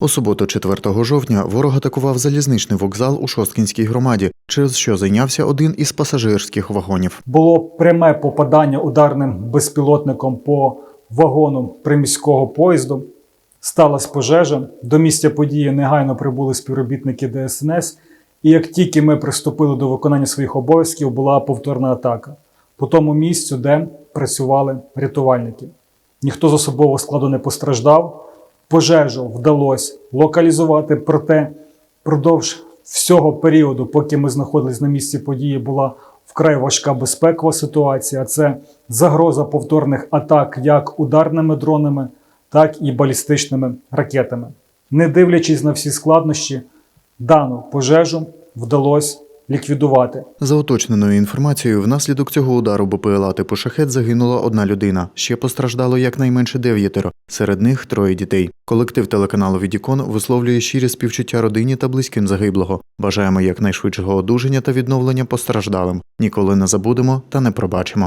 У суботу, 4 жовтня, ворог атакував залізничний вокзал у Шосткінській громаді, через що зайнявся один із пасажирських вагонів. Було пряме попадання ударним безпілотником по вагону приміського поїзду. Сталася пожежа. До місця події негайно прибули співробітники ДСНС. І як тільки ми приступили до виконання своїх обов'язків, була повторна атака по тому місцю, де працювали рятувальники. Ніхто з особового складу не постраждав. Пожежу вдалося локалізувати, проте впродовж всього періоду, поки ми знаходились на місці події, була вкрай важка безпекова ситуація. Це загроза повторних атак як ударними дронами, так і балістичними ракетами. Не дивлячись на всі складнощі, дану пожежу вдалося ліквідувати. За уточненою інформацією, внаслідок цього удару БПЛА типу шахет загинула одна людина. Ще постраждало якнайменше дев'ятеро. Серед них троє дітей. Колектив телеканалу Відікон висловлює щирі співчуття родині та близьким загиблого. Бажаємо якнайшвидшого одужання та відновлення постраждалим. Ніколи не забудемо та не пробачимо.